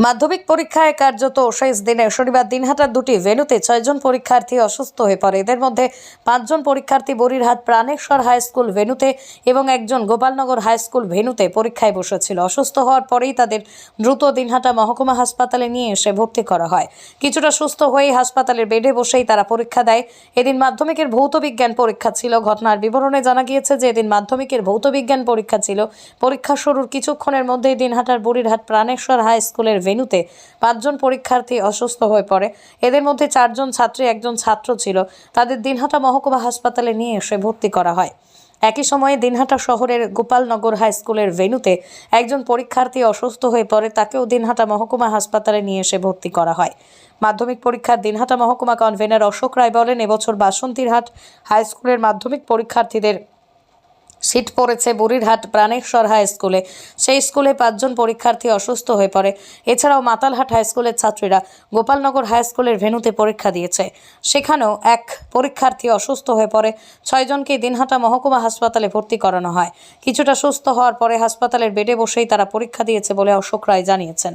মাধ্যমিক পরীক্ষায় কার্যত শেষ দিনে শনিবার দিনহাটার দুটি ভেন্যুতে ছয়জন পরীক্ষার্থী অসুস্থ হয়ে পড়ে। এদের মধ্যে পাঁচজন পরীক্ষার্থী বরিরহাট প্রাণেশ্বর হাই স্কুল ভেন্যুতে এবং একজন গোপালনগর হাই স্কুল ভেন্যুতে পরীক্ষায় বসেছিল। অসুস্থ হওয়ার পরেই তাদের দ্রুত দিনহাটা মহকুমা হাসপাতালে নিয়ে এসে ভর্তি করা হয়। কিছুটা সুস্থ হয়েই হাসপাতালের বেডে বসেই তারা পরীক্ষা দেয়। এদিন মাধ্যমিকের ভৌত বিজ্ঞান পরীক্ষা ছিল। ঘটনার বিবরণে জানা গিয়েছে যে এদিন মাধ্যমিকের ভৌত বিজ্ঞান পরীক্ষা ছিল। পরীক্ষা শুরুর কিছুক্ষণের মধ্যেই দিনহাটার বুড়িরহাট প্রাণেশ্বর হাই স্কুলের ভেন্যুতে পাঁচজন পরীক্ষার্থী অসুস্থ হয়ে পড়ে। এদের মধ্যে চারজন ছাত্রী, একজন ছাত্র ছিল। তাদের দিনহাটা মহকুমা হাসপাতালে নিয়ে এসে ভর্তি করা হয়। একই সময়ে দিনহাটা শহরের গোপালনগর হাই স্কুলের ভেন্যুতে একজন পরীক্ষার্থী অসুস্থ হয়ে পড়ে, তাকেও দিনহাটা মহকুমা হাসপাতালে নিয়ে এসে ভর্তি করা হয়। মাধ্যমিক পরীক্ষার দিনহাটা মহকুমা কনভেনার অশোক রায় বলেন, এবছর বাসন্তীরহাট হাই স্কুলের মাধ্যমিক পরীক্ষার্থীদের সিট পড়েছে বুড়িরহাট প্রাণেশ্বর হাই স্কুলে। সেই স্কুলে পাঁচজন পরীক্ষার্থী অসুস্থ হয়ে পড়ে। এছাড়াও মাতালহাট হাই স্কুলের ছাত্রীরা গোপালনগর হাই স্কুলের ভেন্যুতে পরীক্ষা দিয়েছে। সেখানেও এক পরীক্ষার্থী অসুস্থ হয়ে পড়ে। ছয়জনকে দিনহাটা মহকুমা হাসপাতালে ভর্তি করানো হয়। কিছুটা সুস্থ হওয়ার পরে হাসপাতালের বেডে বসেই তারা পরীক্ষা দিয়েছে বলে অশোক রায় জানিয়েছেন।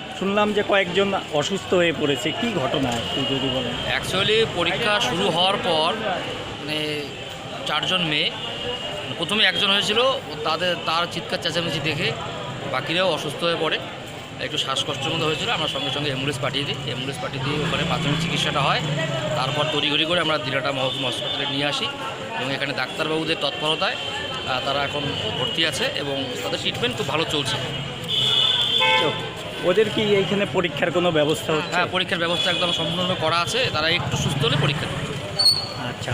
শুনলাম যে কয়েকজন অসুস্থ হয়ে পড়েছে। কি ঘটনা? একটু যদি বলেন। অ্যাকচুয়ালি পরীক্ষা শুরু হওয়ার পর মানে চারজন মেয়ে প্রথমে একজন হয়েছিল তাদের তার চিৎকার চেঁচামেচি দেখে বাকিরাও অসুস্থ হয়ে পড়ে। একটু শ্বাসকষ্টের মতো হয়েছিল আমরা সঙ্গে সঙ্গে অ্যাম্বুলেন্স পাঠিয়ে দিই। অ্যাম্বুলেন্স পাঠিয়ে দিয়ে ওখানে প্রাথমিক চিকিৎসাটা হয়। তারপর তড়িঘড়ি করে আমরা দিনাটা মহকুমা হাসপাতালে নিয়ে আসি এবং এখানে ডাক্তারবাবুদের তৎপরতায় তারা এখন ভর্তি আছে এবং তাদের ট্রিটমেন্ট খুব ভালো চলছে। ওদের কি এইখানে পরীক্ষার কোনো ব্যবস্থা হচ্ছে? হ্যাঁ পরীক্ষার ব্যবস্থা একদম সম্পূর্ণ করা আছে। তারা একটু সুস্থ হলে পরীক্ষা দেবে। আচ্ছা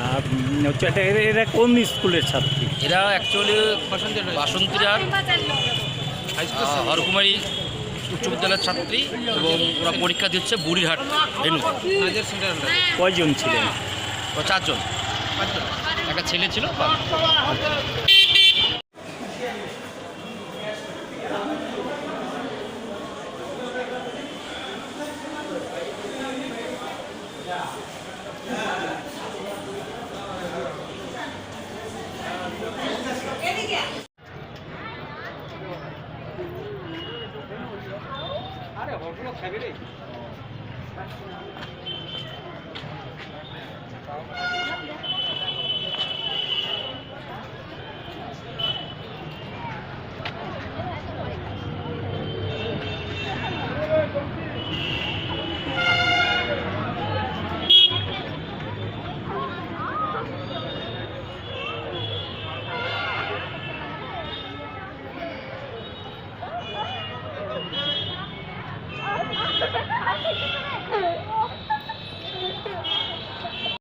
হচ্ছে এটা এরা- কোন স্কুলের ছাত্রী? এরা অ্যাকচুয়ালি বাসন্তীরার হরকুমারী উচ্চ বিদ্যালয়ের ছাত্রী এবং ওরা পরীক্ষা দিচ্ছে বুড়িহাট ভেনু কয়জন ছিলেন? চারজন। একটা ছেলে ছিল খাবি রে?